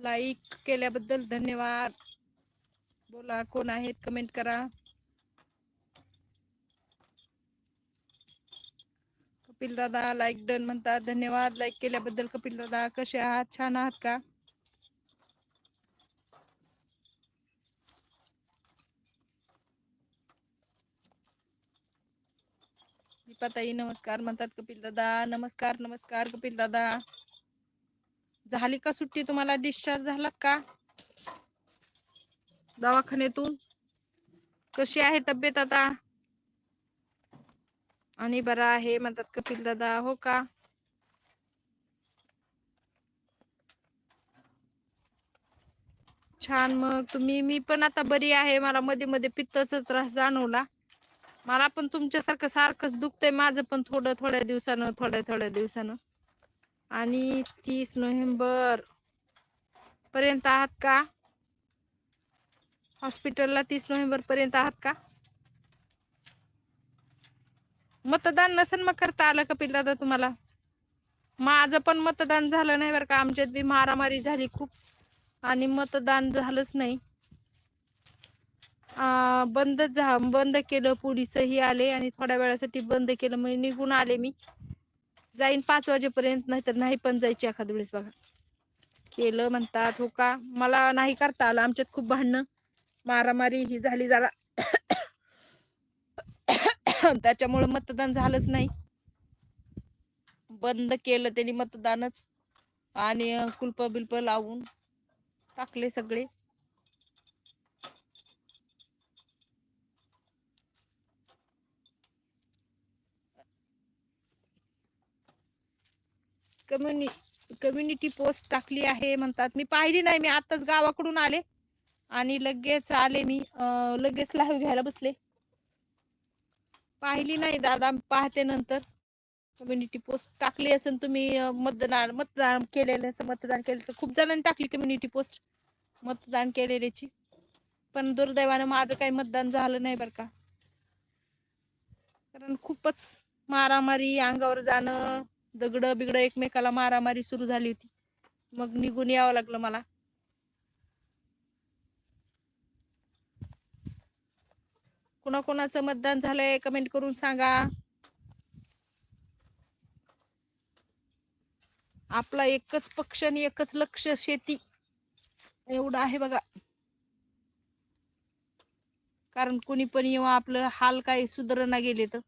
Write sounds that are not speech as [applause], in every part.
Like केल्याबद्दल धन्यवाद. बोला आहेत? कमेंट करा. कपिल दादा, लाईक डन म्हणतात. धन्यवाद. लाईक केल्याबद्दल कपिल दादा, कसे आहात? छान आहात का? दीपाताई, नमस्कार म्हणतात कपिल दादा. नमस्कार नमस्कार कपिल दादा. झाली का सुट्टी? तुम्हाला डिस्चार्ज झालात का? दवाखान्यातून? कशी आहे तब्येत आता? आणि बरा आहे म्हणतात कपिल दादा. हो का? छान. मग तुम्ही मी पण आता बरी आहे. मला मध्ये मध्ये पित्ताचा त्रास जाणवला. मला पण तुमच्यासारखं सारखंच दुखतंय. माझं पण थोडं थोड्या दिवसानं थोड्या थोड्या दिवसानं. आणि तीस नोव्हेंबर पर्यंत आहात का? हॉस्पिटलला तीस नोव्हेंबर पर्यंत आहात का? मतदान नसेल मग करता आलं कपिल दादा तुम्हाला? माझं पण मतदान झालं नाही बरं का. आमच्यात बी मारामारी झाली खूप. आणि मतदान झालंच नाही. बंद झा बंद केलं. पोलिसही आले आणि थोड्या वेळासाठी बंद केलं. मग निघून आले मी. जाईन पाच वाजेपर्यंत नाहीतर नाही पण जायची एखाद वेळेस बघा. केलं म्हणतात हो का? मला नाही करता आलं. आमच्यात खूप भांडणं मारामारी ही झाली जरा. त्याच्यामुळे मतदान झालंच नाही. बंद केलं त्यांनी मतदानच. आणि कुलप बिल्प लावून टाकले सगळे. कम्युनि कम्युनिटी पोस्ट टाकली आहे म्हणतात. मी पाहिली नाही मी आताच गावाकडून आले. आणि लगेच आले मी. लगेच लाईव्ह घ्यायला बसले. पाहिली नाही दादा पाहते नंतर. कम्युनिटी पोस्ट टाकली असेल तुम्ही मतदान मतदान केलेल्याचं मतदान केलं तर खूप जणांनी टाकली कम्युनिटी पोस्ट मतदान केलेल्याची. पण दुर्दैवानं माझं काही मतदान झालं नाही बरं का. कारण खूपच मारामारी अंगावर जाणं दगड बिगड एकमेकाला मारामारी सुरू झाली होती. मग निघून यावं लागलं मला. कोणाकोणाचं मतदान झालंय कमेंट करून सांगा. आपला एकच पक्ष आणि एकच लक्ष शेती. एवढं आहे बघा. कारण कोणी पण येऊन आपलं हाल काय सुधारणा गेले तर.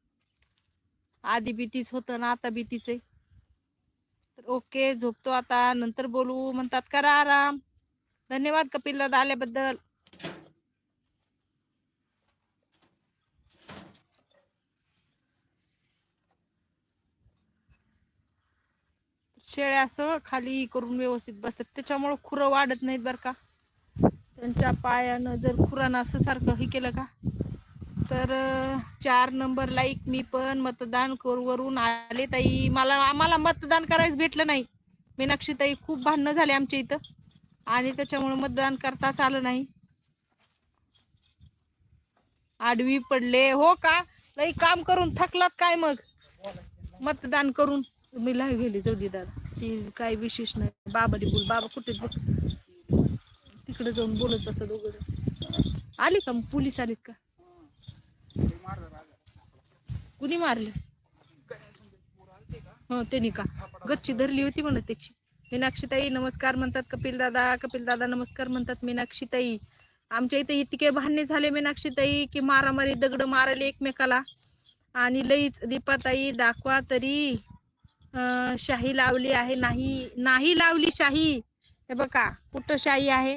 आधी भीतीच होतं ना आता भीतीच आहे. ओके झोपतो आता. नंतर बोलू. म्हणतात करा आराम. धन्यवाद कपिल दादा आल्याबद्दल. शेळ्या असं खाली करून व्यवस्थित बसतात. त्याच्यामुळं खुरं वाढत नाहीत बरं का? त्यांच्या पायानं जर खुरानं असं सारखं हे केलं का? तर चार नंबर लाईक मी पण मतदान करू- वरून आले ताई. मला आम्हाला मतदान करायचं भेटलं नाही. मीनाक्षी ताई खूप भांडणं झाले आमच्या इथं. आणि त्याच्यामुळे मतदान करताच आलं नाही. आडवी पडले. हो का? लई काम करून थकलात काय मग? मतदान करून. मी लाईव्ह गेली जाऊ दे दादा. ती काय विशेष नाही. बाबाडी बोल बाबा कुठे बघ. तिकडे जाऊन बोलत बसत दोघं आली का मग पोलीस आलीत का? कुणी मारले? हो त्यांनी का? गच्ची धरली होती म्हणत त्याची. मीनाक्षीताई नमस्कार म्हणतात कपिल दादा कपिल दादा नमस्कार म्हणतात मीनाक्षीताई. आमच्या इथे इतके भांडणे झाले मीनाक्षीताई की मारामारी दगड मारले एकमेकाला. आणि लईच दीपाताई दाखवा तरी. शाही लावली आहे नाही नाही लावली शाही. हे बघा कुठं शाही आहे?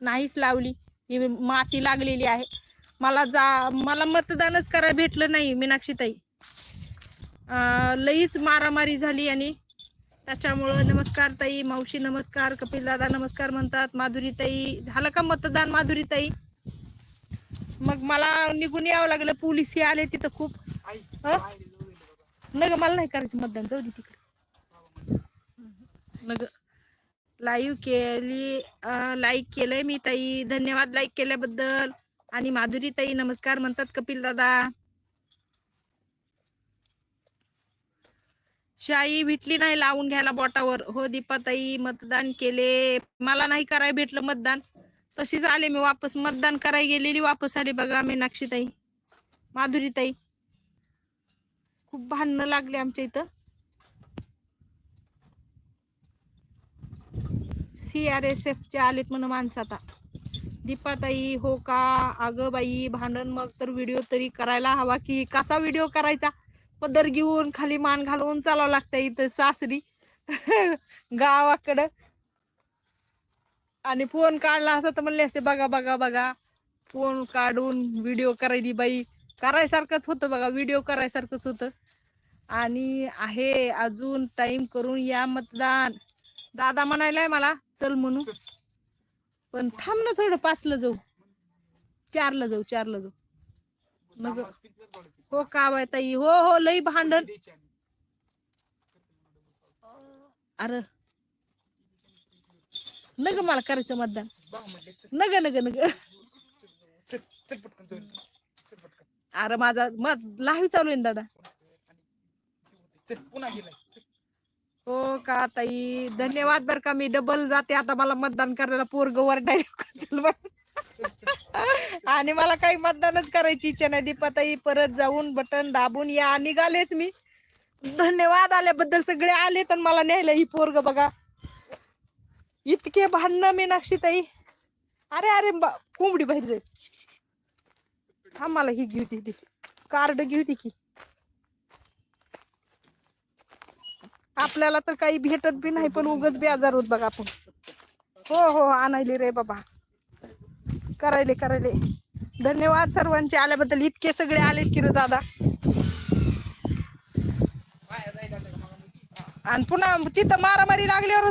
नाहीच लावली. ही माती लागलेली आहे. मला जा मला मतदानच करायला भेटलं नाही मीनाक्षीताई. लईच मारामारी झाली आणि त्याच्यामुळं नमस्कार ताई मावशी नमस्कार कपिल दादा नमस्कार म्हणतात माधुरीताई झालं का मतदान माधुरीताई? मग मला निघून यावं लागलं पोलीस आले तिथं खूप. न ग मला नाही करायचं मतदान जाऊ दे तिकडे. नग लाईव्ह केली लाईक केलंय मी ताई धन्यवाद लाईक केल्याबद्दल. आणि माधुरी ताई नमस्कार म्हणतात कपिल दादा. शाई भेटली नाही लावून घ्यायला बोटावर. हो दीपाताई मतदान केले. मला नाही करायला भेटलं मतदान. तशीच आले मी वापस. मतदान करायला गेलेली वापस आले बघा मीनाक्षीताई माधुरीताई. खूप भांडणं लागले आमच्या इथं. सी आर एस एफ चे आलेत म्हणून माणसं आता. दीपाताई हो का? अगं बाई भांडण मग तर व्हिडिओ तरी करायला हवा की कसा व्हिडिओ करायचा? पदर घेऊन खाली मान घालून चालावं लागतं इथं सासरी. [laughs] गावाकडं. आणि फोन काढला असं तर म्हणले असते बघा बघा बघा फोन काढून व्हिडिओ करायली बाई. करायसारखंच होतं बघा व्हिडिओ करायसारखंच होतं. आणि आहे अजून टाइम करून या मतदान. दादा म्हणायलाय मला चल म्हणू. पण थांब ना थोडं पाचला जाऊ. चारला जाऊ चारला जाऊ. मग हो का बाय ताई हो हो लई भांडण. अरे. नग मला करायचं मतदान. नग नग नग. अरे माझा मत लावी चालू आहे दादा. पुन्हा हो का ताई? धन्यवाद बर का मी डबल जाते. आता मला मतदान करायला पोरग वर डायरेक्ट आणि मला काही मतदानच करायची इच्छा नाही. दीपाताई परत जाऊन बटन दाबून या. निघालेच मी. धन्यवाद आल्याबद्दल. सगळे आले तर मला न्यायला ही पोरग बघा. इतके भांडणं मीनाक्षी ताई. अरे अरे बा- कोंबडी बाहेर जाईल. हा मला ही घेऊ ती कार्ड घेऊ ती की. आपल्याला तर काही भेटत बी नाही पण उगच बी आजार होत बघा आपण. हो हो आणायले रे बाबा. करायले करायले. धन्यवाद सर्वांचे आल्याबद्दल. इतके सगळे आलेत की रे दादा. आणि पुन्हा तिथं मारामारी लागल्यावर